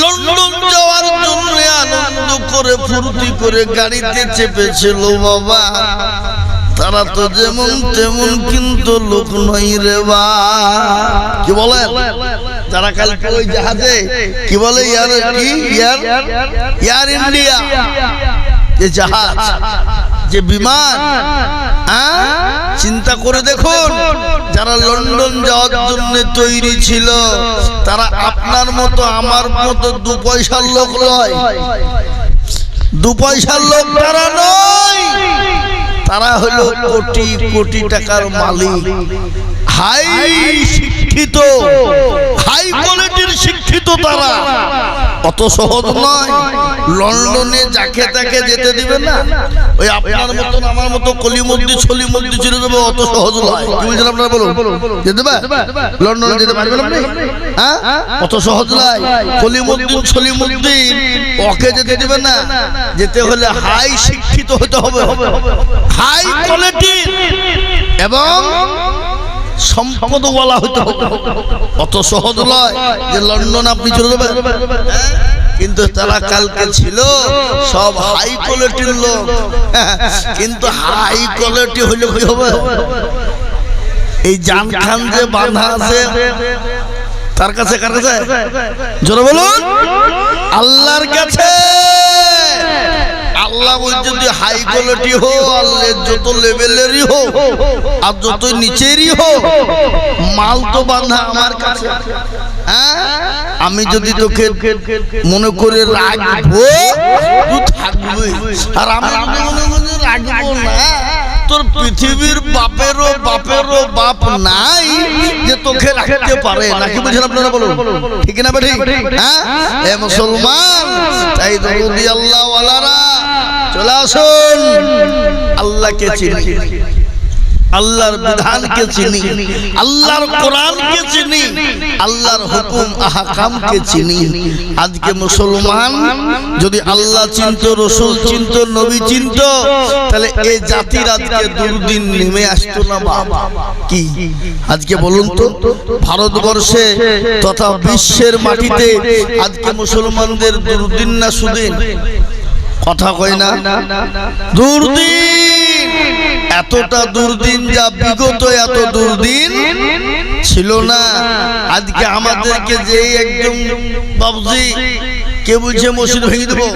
London যাওয়ার জন্য আনন্দ করে, ফুর্তি করে গাড়িতে চেপেছিল বাবা। তারা তো যেমন তেমন কিন্তু লোক নই রে বা। কি বলেন তারা কালকে ওই জাহাজে, কি বলে ইয়ার কি? ইয়ার? Air India. জাহাজ। যে বিমান? চিন্তা করে দেখুন, যারা লন্ডন যাওয়ার জন্য তৈরি ছিল, তারা আপনার মতো, আমার মতো দু পয়সার লোক নয়। দু পয়সার লোক তারা নয়। তারা হলো কোটি কোটি টাকার মালিক। হাই শিক্ষিত, হাই শিক্ষিত তারা। অত সহজ নয়। লন্ডনে যাকে তাকে যেতে দিবে না। ওই আপনার মতন, আমার মতো কলিমদ্দি ছলিমদ্দি ছেড়ে দেবে, অত সহজ নয়। কি আপনারা বলুন? যেতে পারে? লন্ডনে যেতে পারবেন আপনি? হ্যাঁ? অত সহজ নয়। কলিমুদ্দিন ছলিমুদ্দিন ওকে যেতে দিবে না। যেতে হলে হাই শিক্ষিত হতে হবে। হাই কোয়ালিটি এবং সম্পদ বলা হতে হবে। অত সহজ নয় যে লন্ডন আপনি চলে যাবেন। হ্যাঁ? কিন্তু তারা কালকে ছিল, সব হাই কোয়ালিটির লোক। কিন্তু হাই কোয়ালিটি হলে কি হবে? এই জান খান যে বাঁধা আছে, তার কাছে কার কাছে জোরে বলুন, আল্লাহর কাছে। আল্লাহ যদি হাই কোয়ালিটি হো আল্লাহ যত লেভেলেরই হো আর যত নিচেরই হো মাল তো বাঁধা আমার কাছে। হ্যাঁ? আমি যদি তোকে মনে করে রাখব তুই থাকবি। আর আমি মনে করে রাখব না। তোর পৃথিবীর বাপেরও বাপেরও বাপ নাই যে তোকে রাখতে পারে। নাকি বুঝলেন আপনারা বলুন? ঠিক না বেঠিক হ্যাঁ? এ মুসলমান তাই দরুদি আল্লাহ ওয়ালারা চলে আসুন। আল্লাহকে চিনি। আল্লাহর বিধানকে চিনি। আল্লাহর কোরআনকে চিনি। আল্লাহর হুকুম, আহকামকে চিনি। আজকে মুসলমান যদি আল্লাহ চিন্ত, রসুল চিন্ত, নবী চিন্ত, তাহলে এই জাতির আজকে দুর্দিন নেমে আসতো না বাবা কি? আজকে বলুন তো, ভারতবর্ষে তথা বিশ্বের মাটিতে আজকে মুসলমানদের দুর্দিন না সুদিন? কথা কই না? দুর্দিন। এতটা দুর্দিন যা বিগত এত দুর্দিন ছিল না। আজকে আমাদেরকে যে একদম বাবজি কে বলছে মসজিদ ভেঙে দেবো?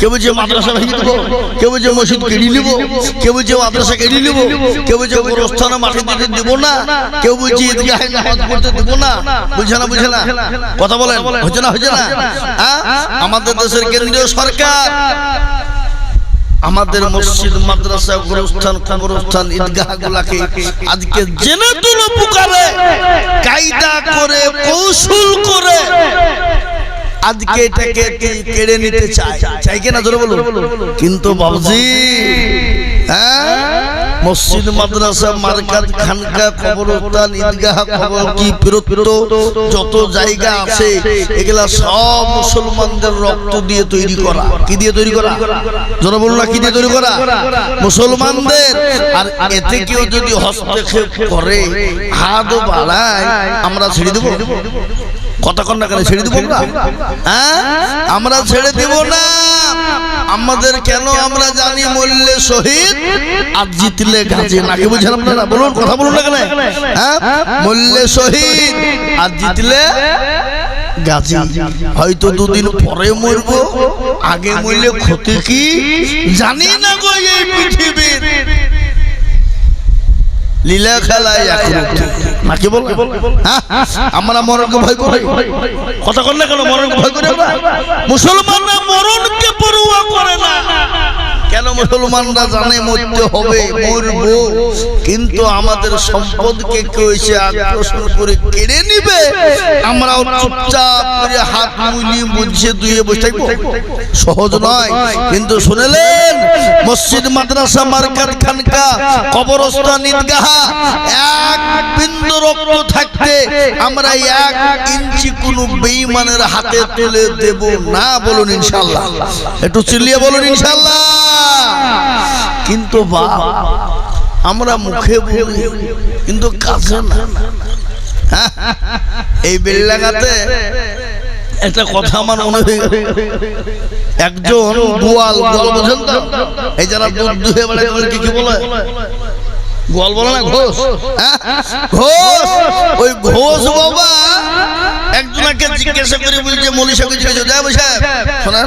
কে বলছে মাদ্রাসা ভেঙে দেবো? কে বলছে মসজিদ কেড়ে নিব? কে বলছে মাদ্রাসা কেড়ে নিব? কে বলছে গোরস্থানে মাঠে দিতে দেবো না? কেউ বলছে ঈদগাহে নামাজ পড়তে দেবো না? বুঝে না বুঝে না? কথা বলেন, হচ্ছে না হচ্ছে না? হ্যাঁ? আমাদের দেশের কেন্দ্রীয় সরকার। আমাদের মসজিদ, মাদ্রাসা, গুরুস্থান, কবরস্থান, ঈদগাহ গুলাকে আজকে জেনে তুলে পুকারে কায়দা করে, কৌশল করে। আজকে এটাকে কে- কেড়ে নিতে চায়? চাই কিনা? জোরে বলুন। কিন্তু বাবজি হ্যাঁ? মসজিদ মাদ্রাসা মার্কাত খানকা কবরস্থান ঈদগাহ কবর কি পিরত্ত যত জায়গা আছে এগুলা সব মুসলমানদের রক্ত দিয়ে তৈরি করা। কি দিয়ে তৈরি করা? জোরে বলুন না কি দিয়ে তৈরি করা? মুসলমানদের। আর এতে কেউ যদি হস্তক্ষেপ করে হাতও বাড়ায় আমরা ছেড়ে দেবো। কথা কন না কেন ছেড়ে দিব আমরা? হ্যাঁ? আমরা ছেড়ে দিব না। আমাদের কেন আমরা জানি মরলে শহীদ? আর জিতলে গাছে নাকি বুঝেন আপনারা? বলুন কথা বলুন না কেন? হ্যাঁ? মরলে শহীদ। আর জিতলে গাছি হয়তো দুদিন পরে মরবো। আগে মরলে ক্ষতি কি? জানি না গো এই পৃথিবীর। লীলা খেলায় বল হ্যাঁ? আমরা মরণকে ভয় করি। কথা কর না কেন মরণকে ভয় করি আমরা? মুসলমানরা মরণকে পড়ুয়া করে না। মুসলমানরা জানে মরতে হবে, মরবো। কিন্তু আমাদের সম্পদকে কেউ এসে আকর্ষণ করে কেড়ে নিবে? আমরাও চুপচাপ করে হাত মুলি বুঝিয়ে দুয়ে বসে থাকব? সহজ নয়। কিন্তু শুনেলেন? মসজিদ, মাদ্রাসা মার্কাত খানকা, কবরস্থান, ঈদগাহ, এক বিন্দু রক্ত থাকতে আমরা এক ইঞ্চি কোন বেঈমানের হাতে তুলে দেব না বলুন ইনশাআল্লাহ। একটু চিল্লিয়ে বলুন ইনশাআল্লাহ। কিন্তু বাপ, আমরা মুখে কিন্তু কাছে না? এই বেল্লাগাতে একটা কথা আমার মনে হয়ে। একজন গোয়াল গোয়াল বোঝেন তো? এই যারা দুধ দুহে বেড়ায় ওদেরকে কি বলে? গোয়াল বলে না ঘোষ? হ্যাঁ? ঘোষ? ওই ঘোষ বাবা একজনকে জিজ্ঞাসা করে বলছে দেয় সাহেব শোনেন।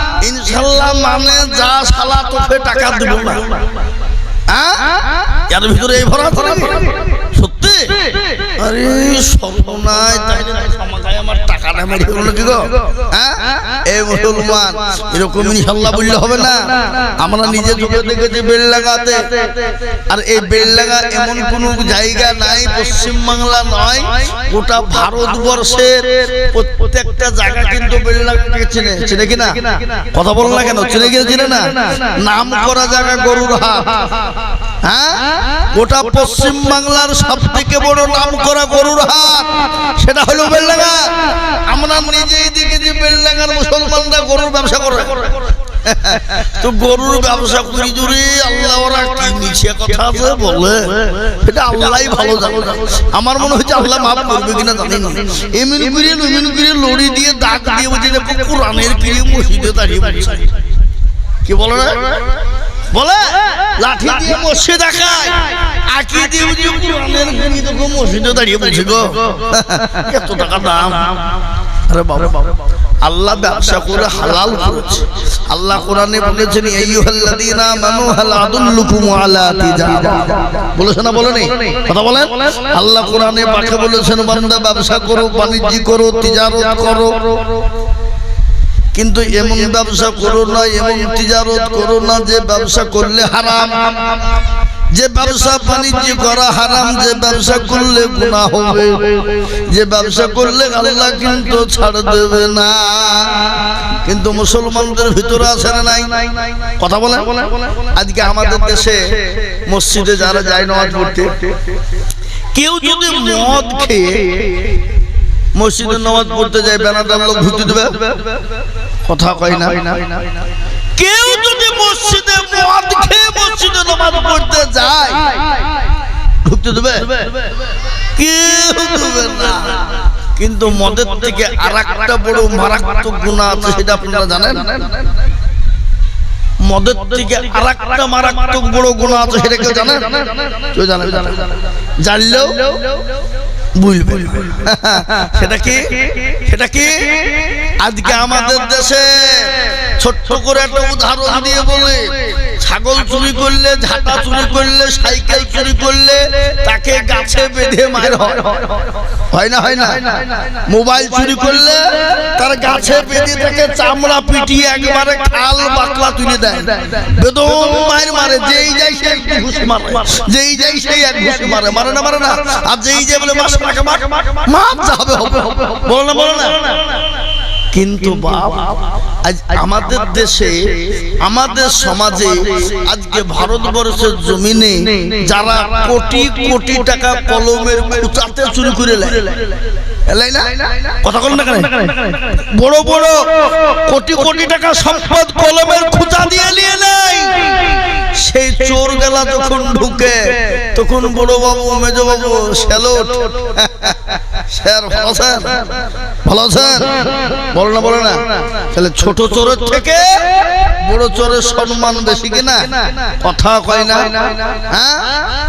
ইনশাল্লাহ মানে যা শালা তোকে টাকা দিব না। হ্যাঁ? এর ভিতরে এই ভরা সত্যি? আরে, সর্বনাশ তাই না খামাখায় আমার টাকাটা মেরে গেল নাকি গো? হ্যাঁ? এই মুসলমান, এরকম ইনশাল্লাহ বললে হবে না। আমরা নিজে চোখে দেখেছি বেল লাগাতে। আর এই বেল লাগা এমন কোন জায়গা নাই, পশ্চিম বাংলা নয়, গোটা ভারতবর্ষের প্রত্যেকটা জায়গা কিন্তু বেল লাগাকে চেনে। চেনে কিনা কথা বল না কেন? চেনে গিয়ে চেনে না? নাম করা জায়গা গরুর হাট। হ্যাঁ? গোটা পশ্চিম বাংলার সব থেকে বড় নাম করা গরুর হাট সেটা হলো বেলডাঙ্গা। আমরা নিজেই দেখেছি বেলডাঙ্গার মুসলমানরা গরুর ব্যবসা করে। তো গরুর ব্যবসা করি জুড়ে আল্লাহ ওরা কি নিচে কথা আছে বলে? এটা আল্লাহই ভালো জানে। আমার মনে হচ্ছে আল্লাহ মাফ করবে কিনা জানি না। এমন করে এমন করে লড়ি দিয়ে দাগ দিয়ে বলছে যে কোরআনের কিরে মসজিদে দাঁড়িয়ে কি বলে না? বলে লাঠি দিয়ে মসজিদ দেখায় আকি দিয়ে কোরআনের গুণি দেখো মসজিদে দাঁড়িয়ে বলছে গো এত টাকা দাম। আরে বাবা আল্লাহ ব্যবসা করে হালাল করেছে। আল্লাহ কোরআনে বলেছেন আইয়ুহাল্লাযীনা আমানু হাল আদুল্লুকুম আলা তিজারা। বলেছেন না বলেনি? কথা বলেন? আল্লাহ কোরআনে পাকে বলেছেন বান্দা ব্যবসা করো বাণিজ্য করো তিজারত করো। কিন্তু এমন ব্যবসা করো না এমন তিজারত করো না যে ব্যবসা করলে হারাম। যে ব্যবসা বাণিজ্য করা হারাম যে ব্যবসা করলে গুনাহ হবে। যে ব্যবসা করলে আল্লাহ কিন্তু ছাড় দেবে না। কিন্তু মুসলমানদের ভিতরে আছে না নাই। কথা বলে আজকে আমাদের দেশে মসজিদে যারা যায় নামাজ পড়তে কেউ যদি মদ খেয়ে মসজিদে নামাজ পড়তে যায় বেনাদার লোক ঢুকতে দেবে। কথা কয় না। কেউ যদি মসজিদে মদ খেয়ে মসজিদে নামাজ পড়তে যায় ঢুকতে দেবে? কেউ দেবে না। কিন্তু মদের থেকে আর একটা বড় মারাত্মক গুণা আছে সেটা আপনারা জানেন? মদের থেকে আর একটা মারাত্মক বড় গুণা আছে সেটা কেউ জানেন? কেউ জানে জানলেও বুঝবে সেটা কি? সেটা কি? আজকে আমাদের দেশে ছোট্ট করে একটা উদাহরণ দিয়ে বলে। ছাগল চুরি করলে ঝাঁটা চুরি করলে সাইকেল চুরি করলে তাকে গাছে বেঁধে মার। হয় না হয় না? মোবাইল চুরি করলে তার গাছে বেঁধে তাকে চামড়া পিটিয়ে একবারে খাল বাকলা তুলে দেয়। বেদম মায়ের মারে যেই যাই সে এক ঘুষ মারে। যেই যাই সেই এক ঘুষ মারে। মারে না মারে না। আর যেই যাই বলে মাস মাকে মাক মাপ যাবে হবে বলো না বলো না। কিন্তু বাপ আজ আমাদের দেশে আমাদের সমাজে আজকে ভারতবর্ষের জমিনে যারা কোটি কোটি টাকা কলমের কুচাতে চুরি করে লেয় কথা বল না কেন? বড় বড় কোটি কোটি টাকা সম্পদ কলমের খুঁচা দিয়ে নিয়ে নেয়। সেই চোর গেলা যখন ঢুকে তখন বড় বাবু মেজ বাবু স্যালুট স্যার, ভালো আছেন ভালো বলো না না। তাহলে চোরের থেকে বড় চোরের সম্মান বেশি কিনা কয় না। হ্যাঁ?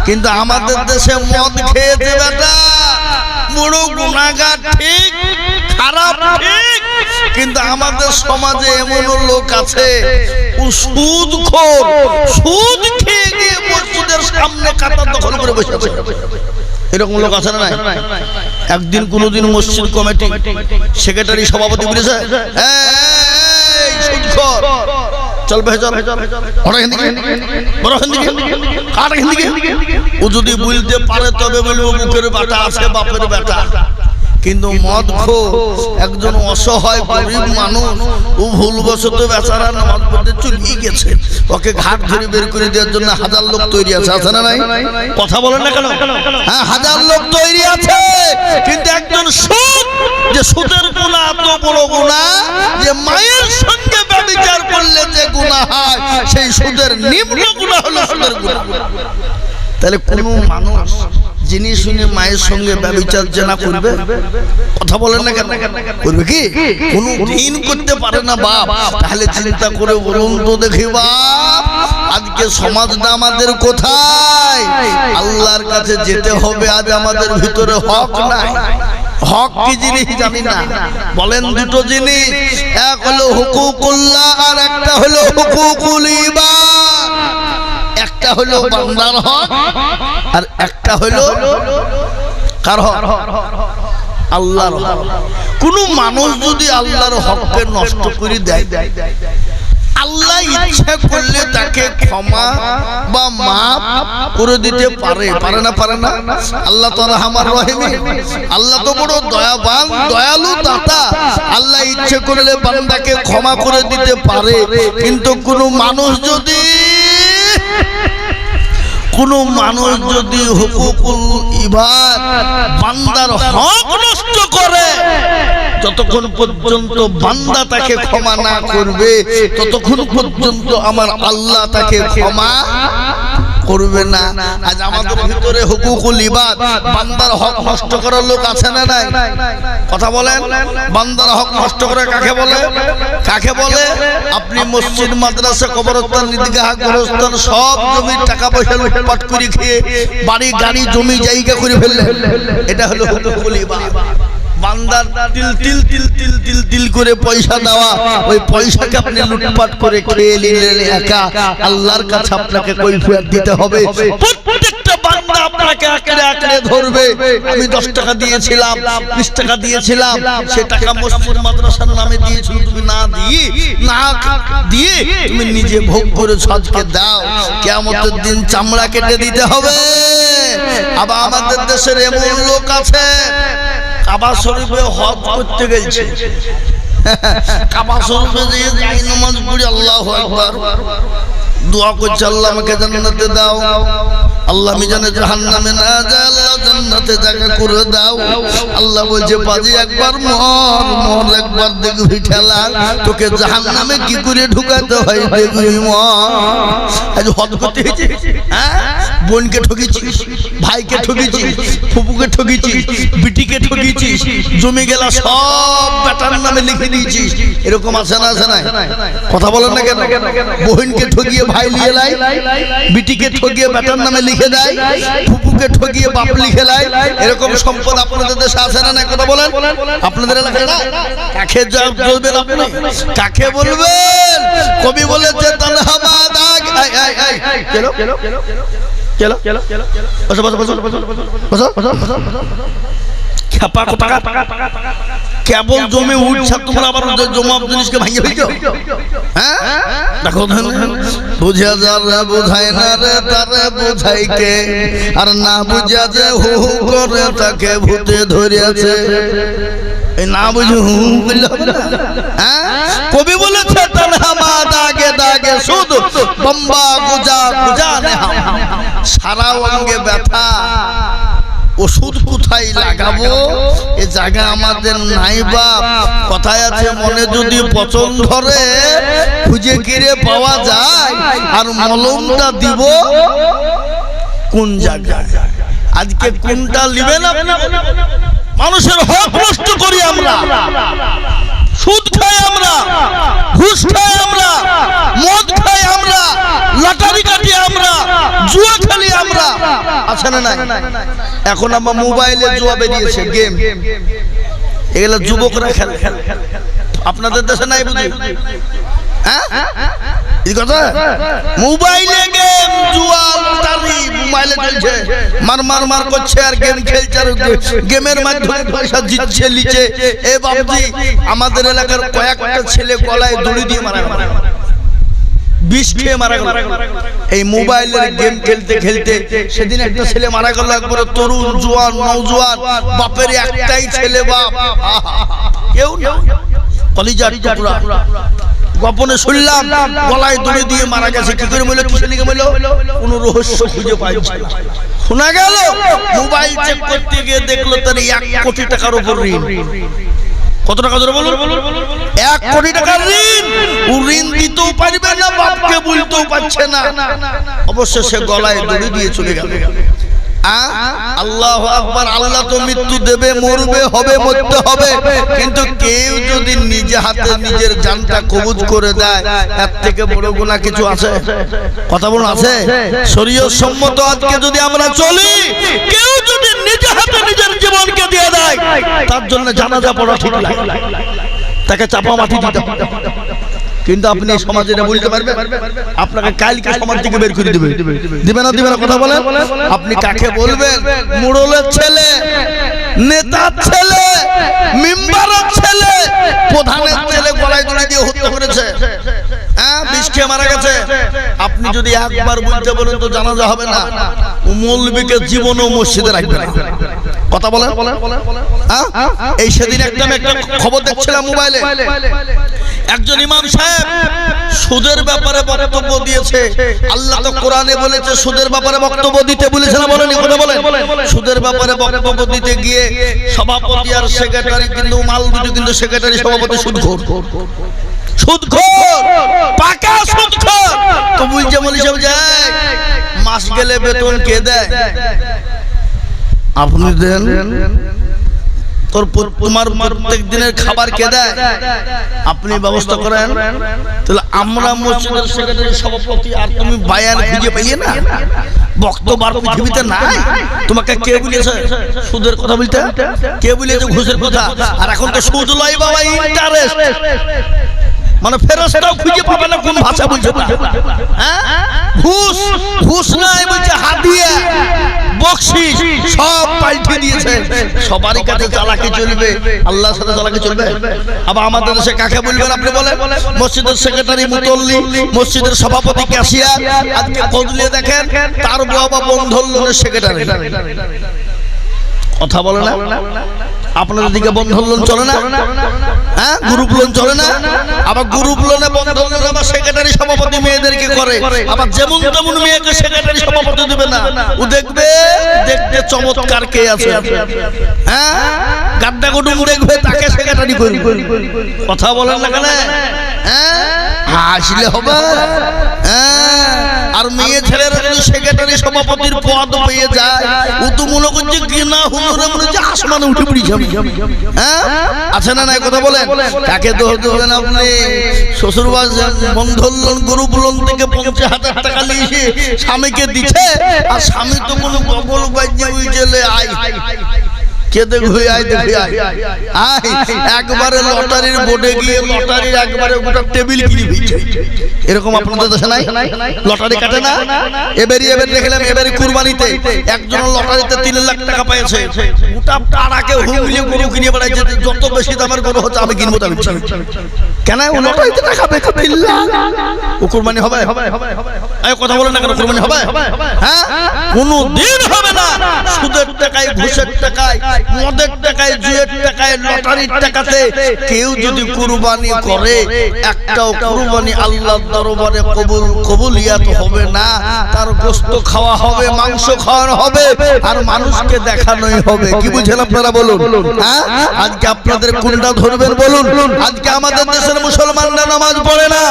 কিন্তু আমাদের দেশে মদ খেয়েছে বেটা বড় গুণাগার ঠিক, খারাপ কিন্তু আমাদের সমাজে এমন লোক আছে সুদ সুদ খেয়ে গিয়ে সামনে কাতার দখল করে বসে আছে। এরকম লোক আছে না নাই? একদিন কোনদিন মসজিদ কমিটি সেক্রেটারি সভাপতি বলেছে ও যদি বলতে পারে, তবে বলব, মুখের বাটা আছে, বাপের বেটা কিন্তু মদ খো একজন অসহায় গরিব মানুষ ও ভুলবশত বেচারা নামাজ পড়তে চলিয়ে গেছে। ওকে ঘাট ধরে বের করে দেওয়ার জন্য হাজার লোক তৈরি আছে আছে না নাই? কথা বলেন না কেন? হ্যাঁ হাজার লোক তৈরি আছে। কিন্তু একজন সুদ যে সুদের গুণা এত বড় গুণা যে মায়ের সঙ্গে ব্যবচার করলে যে গুণা হয় সেই সুদের নিম্ন গুণা হলো সুদের গুণা। তাহলে কোনো মানুষ যিনি শুনে মায়ের সঙ্গে ব্যবচার জেনা করবে, কথা বলেন না কেন? করবে কি? কোনো দিন করতে পারে না বাপ। তাহলে চিন্তা করে বলুন তো দেখি বাপ, আজকে সমাজটা আমাদের কোথায়? আল্লাহর কাছে যেতে হবে, আজ আমাদের ভিতরে হক নাই। হক কি জিনিস জানি না। বলেন দুটো জিনিস। এক হলো হুকুকুল্লাহ আর একটা হলো হুকুকুল ইবাদ একটা হলো বান্দার হক আর একটা হলো কার হক? আল্লাহর হক। কোন মানুষ যদি আল্লাহর হককে নষ্ট করে দেয় আল্লাহ ইচ্ছা করলে তাকে ক্ষমা বা মাফ করে দিতে পারে। পারে। না পারে না? আল্লাহ তো আমার রহিমি আল্লাহ তো বড় দয়াবান দয়ালু দাতা। আল্লাহ ইচ্ছে করলে বান্দাকে ক্ষমা করে দিতে পারে। কিন্তু কোন মানুষ যদি কোন মানুষ যদি হুকুকুল ইবাদ, বান্দার হক নষ্ট করে, যতক্ষণ পর্যন্ত বান্দা তাকে ক্ষমা না করবে, ততক্ষণ পর্যন্ত আমার আল্লাহ তাকে ক্ষমা করবে না। আজ আমাদের ভিতরে হুকুকুল ইবাদ বান্দার হক নষ্ট করার লোক আছে না নাই? কথা বলেন? বান্দার হক নষ্ট করে কাকে বলে? কাকে বলে? আপনি মসজিদ, মাদ্রাসা, কবরস্থান, ঈদগাহ গোরস্থান সব জমির টাকা পয়সা লুটপাট করে খেয়ে বাড়ি, গাড়ি, জমি, জায়গা করে ফেললেন। এটা হলো হুকুকুল ইবাদ বান্দার তিল তিল তিল তিল তিল তিল করে পয়সা দেওয়া, ওই পয়সাকে আপনি লুটপাট করে খেয়ে নিলেন একা। আল্লাহর কাছে আপনাকে কৈফিয়ত দিতে হবে। প্রত্যেকটা বান্দা আপনাকে আঁকড়ে আঁকড়ে ধরবে। আমি দশ টাকা দিয়েছিলাম, বিশ টাকা দিয়েছিলাম, সে টাকা মসজিদ, মাদ্রাসার নামে দিয়েছিল, তুমি না দিয়ে না দিয়ে তুমি নিজে ভোগ করে আজকে দাও। কেমতের দিন চামড়া কেটে দিতে হবে। আবার আমাদের দেশের এমন লোক আছে কাবা শরীফে হজ করতে গেছে। কাবা শরীফে দিয়ে নামাজ পড়ি আল্লাহ একবার দোয়া করছে আল্লাহ আমাকে জান্নাতে দাও। আল্লাহ মিজানে জাহান্নামে না যায় আল্লাহ জান্নাতে জায়গা করে দাও। আল্লাহ বলছে বাজি একবার মর মর, একবার দেখবি ঠেলা। তোকে জাহান্নামে কি করে ঢুকাতে হয় দেখবি মর। আজ হদ করতে হয়েছে হ্যাঁ? বোনকে ঠকিছিস ভাইকে ঠকিছিস ফুপুকে ঠকিছিস বিটিকে ঠকিছিস জমি গেলা সব বেটার নামে লিখে দিয়েছিস। এরকম আছে না আছে না কথা বলেন না কেন? বোনকে ঠকিয়ে ভাই লিখে লাই বিটিকে ঠকিয়ে বেটার নামে লিখে দেয় ফুপুকে ঠকিয়ে বাপ লিখে লাই এরকম সম্পদ আপনাদের দেশে আছে না না কথা বলেন আপনাদের এলাকায় না কাকে বলবেন আপনি কাকে বলবেন কবি বলেছে তানহাবাদ আগ আই আই আই চলো চলো বসো বসো বসো বসো বসো বসো বসো খেপা কোথাকা কেবল জমে উঠছে তোমরা আবার জমা জিনিসকে ভাঙিয়ে ফেলছো? হ্যাঁ? দেখো বুঝা যারা বুঝায় না রে তারে বুঝাই কে আর না বুঝা যে হু হু করে তাকে ভূতে ধরিয়াছে। এই না বুঝে হু হু করলে হবে না। হ্যাঁ? কবি বলেছে তানহামা দাগে দাগে শুধু বম্বা গুজা গুজা নেহা সারা অঙ্গে ব্যথা। ওষুধ কোথায় লাগাবো? এ জায়গা আমাদের নাই বাপ। কথায় আছে মনে যদি পচন ধরে খুঁজে কিরে পাওয়া যায়। আর মলমটা দিব কোন জায়গায়? আজকে কোনটা নিবেন মানুষের হক নষ্ট করি আমরা। সুদ খাই আমরা। ঘুষ খাই আমরা। মদ খাই আমরা। নাই? এখন আমার মোবাইলে জুয়া বেরিয়েছে গেম এগুলো যুবকরা খেলে। আপনাদের দেশে নাই বুঝি? হ্যাঁ? মোবাইলে গেম মোবাইলে চলছে। মার মার মার করছে আর গেম খেলছে আর গেমের আমাদের এলাকার কয়েকটা ছেলে গলায় দড়ি দিয়ে মারা বিষ খেয়ে মারা গেল। এই মোবাইলের গেম খেলতে খেলতে সেদিন একটা ছেলে মারা গেল একবারে তরুণ জোয়ান নৌজোয়ান বাপের একটাই ছেলে বাপ। কেউ না। কলিজার টুকরা। গোপনে শুনলাম গলায় দড়ি দিয়ে মারা গেছে। কি করে বলল কিসে লিখে বলল কোন রহস্য খুঁজে পাইছে। শোনা গেল? মোবাইল চেক করতে গিয়ে দেখল তার এক কোটি টাকার উপর ঋণ। কত টাকা ধরে বলুন? এক কোটি টাকার ঋণ। ও ঋণ দিতেও পারবে না বাপকে বলতেও পারছে না। অবশ্য সে গলায় দড়ি দিয়ে চলে গেল। আল্লাহ আকবার আল্লাহ তো মৃত্যু দেবে মরবে হবে মরতে হবে। কিন্তু কেউ যদি নিজে হাতে নিজের জানটা কবুজ করে দেয় এর থেকে বড় গুণা কিছু আছে? কথা বলুন আছে? শরীয় সম্মত আজকে যদি আমরা চলি কেউ যদি নিজে হাতে নিজের জীবনকে দিয়ে দেয়। তার জন্য জানাজা পড়া ঠিক তাকে চাপা মাটি দিতে কিন্তু আপনি সমাজে বলতে পারবেন? আপনাকে কালকে সমাজ থেকে বের করে দিবে। দিবে না দিবে না, কথা বলেন। আপনি কাকে বলবেন? মুড়লের ছেলে, নেতার ছেলে, মেম্বারের ছেলে, প্রধানের ছেলে গলায় দড়ি দিয়ে হত্যা করেছে। হ্যাঁ বিষ খেয়ে মারা গেছে। আপনি যদি একবার বলতে বলেন তো জানাজা হবে না। ও মৌলবীকে জীবনও মসজিদে রাখবে না। কথা বলেন? এই সেদিন একদম একটা খবর দেখছিলাম মোবাইলে। একজন ইমাম সাহেব সুদের ব্যাপারে বক্তব্য দিয়েছে। আল্লাহ তো কোরআনে বলেছে সুদের ব্যাপারে বক্তব্য দিতে বলেছে না বলেনি? কথা বলেন। সুদের ব্যাপারে বক্তব্য দিতে গিয়ে সভাপতি আর সেক্রেটারি কিন্তু মাল দুটো কিন্তু সেক্রেটারি সভাপতি সুদখোর পাকা যে মাস গেলে কে দেয়? আপনি দেন, তোর তোমার প্রত্যেক দিনের খাবার কে দেয়? আপনি ব্যবস্থা করেন, তাহলে আমরা মসজিদের সভাপতি আর তুমি বায়ান খুঁজে পাইয়ে না? বক্তব্য আর তোমাকে কে বলেছে? সুদের কথা বলতে? কে বলেছে ঘুষের কথা? আর এখন তো সুদ বাবা ইন্টারেস্ট মানে ফেরস্তাও খুঁজে পাবে না কোন ভাষা বলছে হ্যাঁ? ঘুষ ঘুষ নাই বলছে হাদিয়া বকশিস সব পাল্টে দিয়েছে। সবারই কাছে চালাকি চলবে। আল্লাহর সাথে চালাকি চলবে। আবার আমাদের দেশে কাকে বলবেন আপনি বলেন? মসজিদের সেক্রেটারি মুতল্লি মসজিদের সভাপতি ক্যাশিয়ার। আজকে বদলে দেখেন তার বাবা বন্ধন লোনের সেক্রেটারি কথা বলে না? আপনাদের দিকে বন্ধন লোন চলে না? হ্যাঁ? গ্রুপ লোন চলে না? আবার গ্রুপ লোনে বন্ধন লোন আবার সেক্রেটারি সভাপতি মেয়েদেরকে করে। আবার যেমন তেমন মেয়েকে সেক্রেটারি সভাপতি দেবে না। ও দেখবে, দেখতে চমৎকার কে আছে। হ্যাঁ? গাড্ডা কুটুম দেখবে, তাকে সেক্রেটারি করবে। কথা বলেন না কেন? হ্যাঁ? আসলে হবে। হ্যাঁ? আর মেয়ে ছেলেরা যদি সেক্রেটারি সভাপতির পদ পেয়ে যায়, ও তো মনে করছে গিনা হুজুরে মনে হচ্ছে আসমানে উঠে পড়ি হ্যাঁ? আছে না নাই কথা বলেন? কাকে দোষ দেবেন আপনি? শ্বশুর বন্ধন লোন গ্রুপ লোন থেকে পঞ্চাশ হাজার টাকা নিয়েছে, স্বামীকে দিচ্ছে আর স্বামী তো কোনো বগল বাজ্যে ওই জেলে আয়। কে ঘুরে আয় দেখবে? আয় আয় একবারে লটারির বোর্ডে গিয়ে লটারির একবারে গোটা টেবিল কিনে ফেলছে এরকম আপনাদের দেশে নাই? লটারি কাটে না? এবারে এবারে দেখলাম এবারে কুরবানিতে একজন লটারিতে তিন লাখ টাকা পেয়েছে গোটা টাড়াকে হুমলিয়ে গরু কিনে বেড়াইছে। যত বেশি দামের গরু হচ্ছে আমি কিনবো তার ইচ্ছা কেন? ও লটারিতে টাকা পেয়েছে তিন লাখ। ও কুরবানি হবে হবে হবে হবে। এই কথা বলেন না কেন কুরবানি হবে? হ্যাঁ? কোনো দিন হবে না। সুদের টাকায় ঘুষের টাকায় মদের টাকায় জুয়ের টাকায় লটারির টাকাতে কেউ যদি কুরবানি করে একটাও কুরবানি আল্লাহর দরবারে কবুল কবুলিয়াত হবে না। তার গোস্ত খাওয়া হবে মাংস খাওয়ানো হবে আর মানুষকে দেখানোই হবে। কি বুঝেন আপনারা বলুন? হ্যাঁ? আজকে আপনাদের কোনটা ধরবেন বলুন? আজকে আমাদের দেশের মুসলমানরা নামাজ পড়ে না।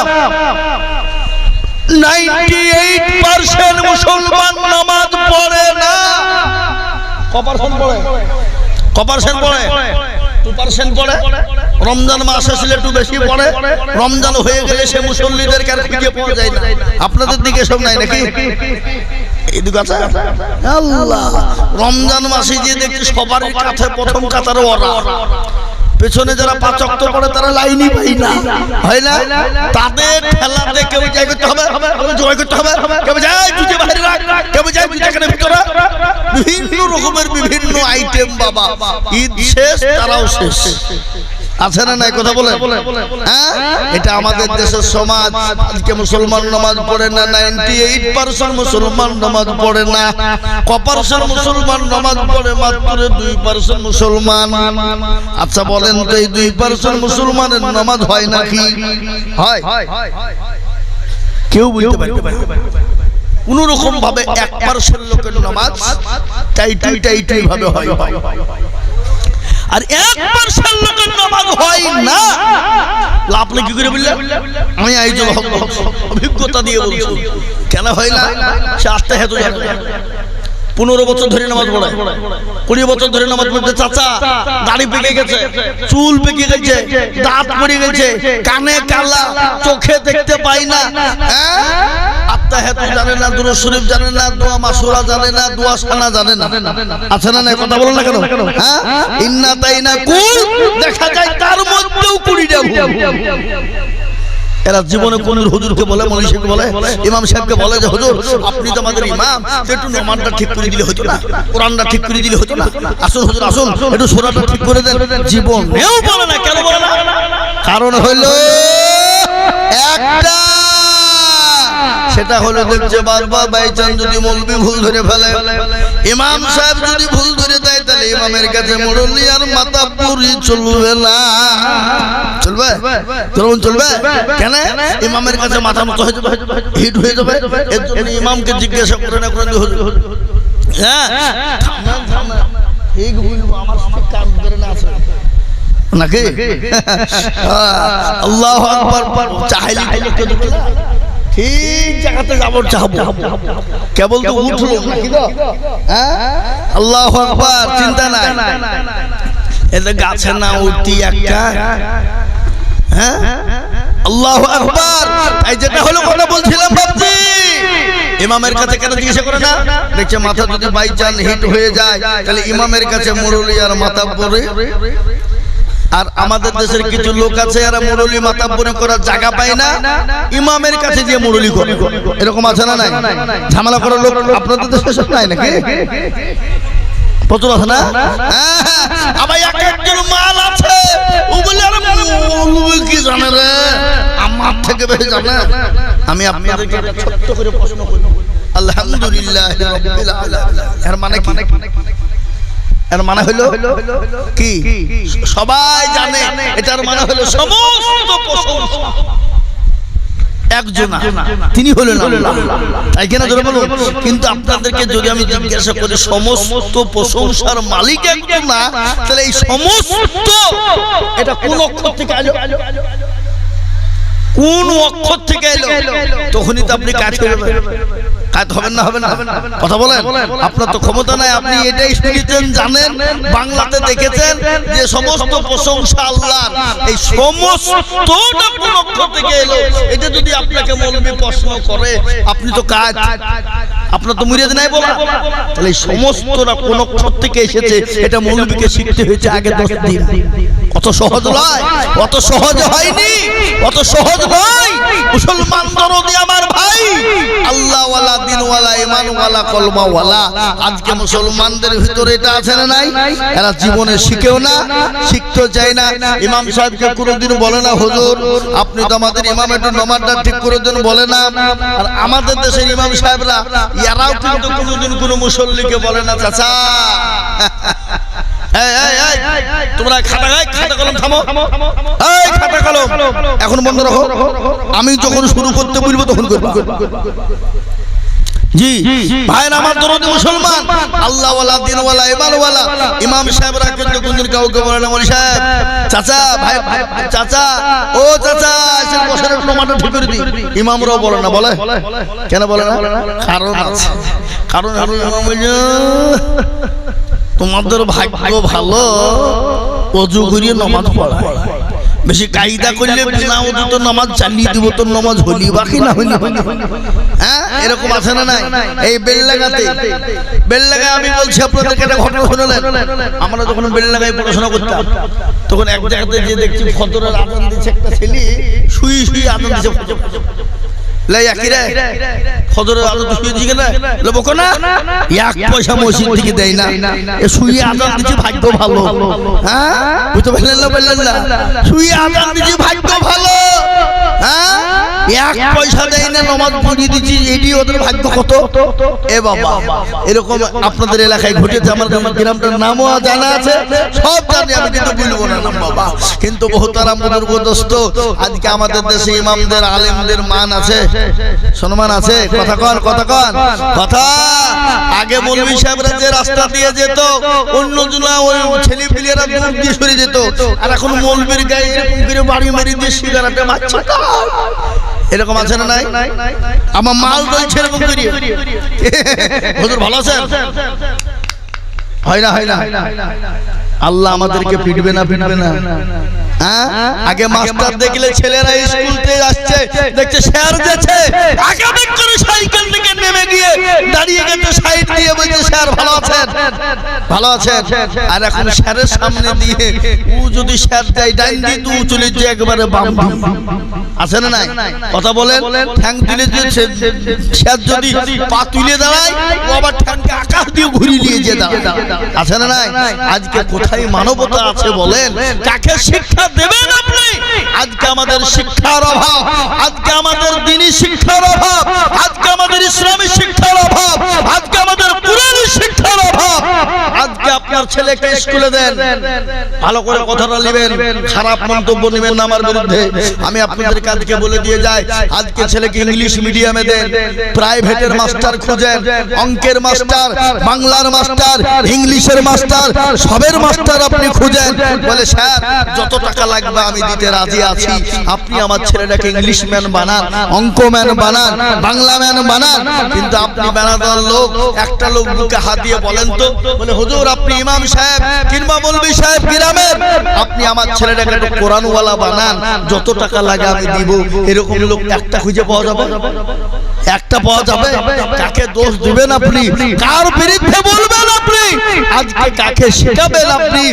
রমজান একটু বেশি পড়ে। রমজান হয়ে গেলে সে মুসল্লিদেরকে আর খুঁজে পাওয়া যায় না। আপনাদের দিকে সব নাই নাকি? রমজান মাসে যে দেখছি সবার কাছে প্রথম কাতারে পেছনে যারা পাঁচ অক্ত পড়ে তারা লাইনই পাই না। হয় না? তাদের খেলাতে কেউ জয় করতে হবে জয় করতে হবে, কেউ যায় জুজে বাইরে রাখ, কেউ যায় জুজে কেন ভিতরে বিভিন্ন রকমের বিভিন্ন আইটেম বাবা। ঈদ শেষ, তারাও শেষ। আছে না নাই? কথা বলে হ্যাঁ? এটা আমাদের দেশের সমাজ। আজকে মুসলমান নামাজ পড়ে না নাইনটি এইট পার্সেন্ট মুসলমান নামাজ পড়ে না। ক পার্সেন্ট মুসলমান নামাজ পড়ে মাত্র দুই পার্সেন্ট মুসলমান। আচ্ছা বলেন তো এই দুই পার্সেন্ট মুসলমানের নামাজ হয় নাকি? হয়। কেউ বলতে পারবে না। কোন ভাবে এক পার্সেন্ট লোকের নামাজ টাইটাই টাইটাই ভাবে হয়। আর এক পার্সেন্ট হয় না। আপনি কি করে বললেন? আমি হক অভিজ্ঞতা দিয়ে বলছি। কেন হয় না? সে আসতে হেতু জানে। পনেরো বছর ধরে নামাজ পড়ায় কুড়ি বছর ধরে নামাজ পড়ছে চাচা, দাড়ি পেকে গেছে, চুল পেকে গেছে, দাঁত পড়ে গেছে, কানে কালা, চোখে দেখতে পাই না। হ্যাঁ? না না, দোয়া মাসুরা জানে না, দোয়া সানা জানে না। আছে না নাই? কথা না কেন? হ্যাঁ? তাই না দেখা যায় তার মধ্যেও কুড়িটা এরা জীবনে কোন হুজুরকে বলে মনীষীকে বলে ইমাম সাহেবকে বলে যে হুজুর আপনি তো আমাদের ইমাম একটু নমানটা ঠিক করে দিলে হতো না কোরআনটা ঠিক করে দিলে হতো না। আসুন হুজুর আসুন একটু সোনাটা ঠিক করে দেন। জীবন। এও বলে না কেন বলে না? কারণ হইল একটা। সেটা হলো দেখছে বারবার বাইচান যদি মৌলবি ভুল ধরে ফেলে। ইমাম সাহেব যদি ভুল ধরে তাহলে ইমামের কাছে মুরল্লি আর মাথা পুরি চলবে না। চলবে? চলুন চলবে? কেন? ইমামের কাছে মাথা মতো হয়ে যাবে হিট হয়ে যাবে। ইমামকে জিজ্ঞাসা করে না করে হ্যাঁ। ঠিক বলব আমার কাজ করে না আছে। নাকি? আল্লাহ আকবার। চাইলে কে দেবে না? ঠিক জায়গাতে যাব চাহবো কেবল তো উঠল? হ্যাঁ? আল্লাহ আকবার চিন্তা নাই। এতে গাছে না উঠতি একটা। হ্যাঁ? আল্লাহ আকবার। এই যেটা হলো কথা বলছিলাম বাপজি ইমামের কাছে কেন জিজ্ঞাসা করে না? দেখছে মাথা যদি বাই চান হিট হয়ে যায় তাহলে ইমামের কাছে মুরলি আর মাথা পরে আর আমাদের দেশের কিছু লোক আছে এরা মুরলি মাথা পরে করার জায়গা পায় না ইমামের কাছে গিয়ে মুরলি করে। এরকম আছে না নাই? ঝামেলা করার লোক আপনাদের দেশে সব নাই নাকি? প্রচুর আছে না? হ্যাঁ, আবার এক একজন মাল আছে। ও বলে কি জানে রে? আমার থেকে বেশি জানে আমি আপনাদেরকে একটা ছোট্ট করে প্রশ্ন করি। আলহামদুলিল্লাহ এর মানে কি? এর মানে হলো কি? সবাই জানে। এটার মানে হলো সমস্ত প্রশংসা। একজন। তিনি হলেন তাই কেনা ধরে বলুন? কিন্তু আপনাদেরকে যদি আমি জিজ্ঞাসা করি সমস্ত প্রশংসার মালিক একজন না তাহলে এই সমস্ত এটা কোন অক্ষর থেকে আলো? কোন অক্ষর থেকে এলো তখনই তো আপনি কাজ করবেন কাজ হবেন না হবে না কথা বলেন? আপনার তো ক্ষমতা নাই আপনি এটাই শুনেছেন জানেন? বাংলাতে দেখেছেন যে সমস্ত প্রশংসা আল্লাহর। এই সমস্ত থেকে এলো। এটা যদি আপনাকে মৌলবি প্রশ্ন করে আপনি তো কাজ। আপনার তো মুরিয়াদ নাই বলা। তাহলে এই সমস্তটা কোন অক্ষর থেকে এসেছে, এটা মৌলবিকে শিখতে হয়েছে আগে দশ দিন। অত সহজ নয়, অত সহজ হয়নি, অত সহজ নয়। মুসলমান দরদি আমার ভাই, আল্লাহওয়ালা, দিনওয়ালা ইমানওয়ালা কলমাওয়ালা। আজকে মুসলমানদের ভিতরে এটা আছে না নাই? এরা জীবনে শিখেও না শিখতে চায় না। ইমাম সাহেবকে কোনোদিন বলে না, হুজুর, আপনি তো আমাদের ইমাম একটু নমাজটা ঠিক করে দেন, বলে না। আর আমাদের দেশের ইমাম সাহেবরা এরাও কিন্তু কোনোদিন কোনো মুসল্লিকে বলে না চাচা। তোমরা খাতা গায়ে খাতা কলম থামো। এই খাতা কলম। এখন বন্ধ রাখো। আমি যখন শুরু করতে বলব তখন করব। জি। ভাইরা আমার দরদি মুসলমান। আল্লাহওয়ালা দিনওয়ালা ইমানওয়ালা ইমাম সাহেবরা কিন্তু কোনদিন কাউকে বলে না বলি সাহেব। চাচা ভাই চাচা ও চাচা বসে একটু মাথা ঠিক করে দি ইমামরাও বলে না বলে? কেন বলে না? কারণ আছে। কারণ হলো ইমাম তোমাদের ভাগ্য ভালো। অজু করিয়ে নমাজ পড়া বেশি কায়দা করলে না অজু তো নামাজ চালিয়ে দিব তোর নামাজ হলি বাকি না হলি? হ্যাঁ? এরকম আছে না নাই? এই বেল্লাগাতে। বেললাগায় আমি বলছি আপনাদের একটা ঘটনা শুনলেন। আমরা যখন বেললাগায় পড়াশোনা করতাম তখন এক জায়গাতে যে দেখছি ফতরের আদান দিচ্ছে একটা ছেলে শুই শুই আদান দিচ্ছে এক পয়সা মসজিদ থেকে দেয় না। শুয়ে আজান দিচ্ছে ভাগ্য ভালো। হ্যাঁ? বুঝতে পারলেন না শুয়ে আজান দিচ্ছে ভাগ্য ভালো। হ্যাঁ? এক পয়সা দেয় না নমাজ পড়িয়ে দিচ্ছি এটি ওদের ভাগ্য কত? এ বাবা এরকম আপনাদের এলাকায় ঘটেছে আমার আমার গ্রামটার নামও জানা আছে সব জানি আমি কিন্তু বলব না বাবা। কিন্তু বহুতারাম বুজুর্গদোস্ত আজকে আমাদের দেশে ইমামদের আলেমদের মান আছে। সম্মান আছে। কথা কন কথা কন কথা আগে মৌলভী সাহেবরা যে রাস্তা দিয়ে যেত অন্য জুলা ওই ছেলে পিলেরা দূর দিয়ে সরে যেত। আর এখন মৌলবীর গায়ে এরকম করে বাড়ি মারি দিয়ে সিগারেটে মারছে এরকম আছে না নাই? আমার মাল দইছে এরকম করি হুজুর ভালো আছেন? হয় না হয় না। আল্লাহ আমাদেরকে পিটবে না পিটবে না হ্যাঁ? আগে মাস্টার দেখলে ছেলেরা স্কুল থেকে আসছে দেখছে স্যার যাচ্ছে আগে বের করে সাইকেল থেকে নেমে গিয়ে দাঁড়িয়ে গেছে সাইড দিয়ে বলছে স্যার ভালো আছেন? ভালো আছেন? আর এখন স্যারের সামনে দিয়ে ও যদি স্যার যায় ডাইন দিয়ে তো চলে যায় একবারে বাম দিয়ে। আছে না নাই? কথা বলেন? ঠ্যাং তুলে যে স্যার যদি পা তুলে দাঁড়ায় ও আবার ঠ্যাংকে আকাশ দিয়ে ঘুরিয়ে নিয়ে যে দাঁড়ায়। আছে না নাই আজকে কোথায় মানবতা আছে বলেন। কাকে শিক্ষা দেবেন আপনি? আজকে আমাদের শিক্ষার অভাব। আজকে আমাদের দিনী শিক্ষার অভাব। আজকে আমাদের ইসলামী শিক্ষার অভাব আজকে আমাদের পুরানি শিক্ষার অভাব আজকে আপনার স্কুলে দেন। ভালো করে কথাটা নেবেন, খারাপ মন্তব্য নেবেন আমার বিরুদ্ধে। আমি আপনাদেরকে আজকে বলে দিয়ে যাই। আজকে ছেলেকে ইংলিশ মিডিয়ামে দেন, প্রাইভেটের মাস্টার খুঁজেন, অঙ্কের মাস্টার, বাংলার মাস্টার, ইংলিশের মাস্টার, সবের মাস্টার আপনি খুঁজেন। বলে, স্যার, যত টাকা লাগবে আমি দিতে রাজি আছি। আপনি আমার ছেলেটাকে ইংলিশ ম্যান বানান, অঙ্ক ম্যান বানান, বাংলা ম্যান বানান। কিন্তু আপনি বানাদার লোক, একটা লোক বুকে হাত দিয়ে বলেন তো, বলে, হুজুর, আপনি ইমাম সাহেব আপনি আমার ছেলেটাকে বানান, যত টাকা লাগে আমি দিব, এরকম একটা খুঁজে পাওয়া যাবে? একটা পাওয়া যাবে? কাকে দোষ দিবেন আপনি? কার আপনি? আজকে কাকে আপনি?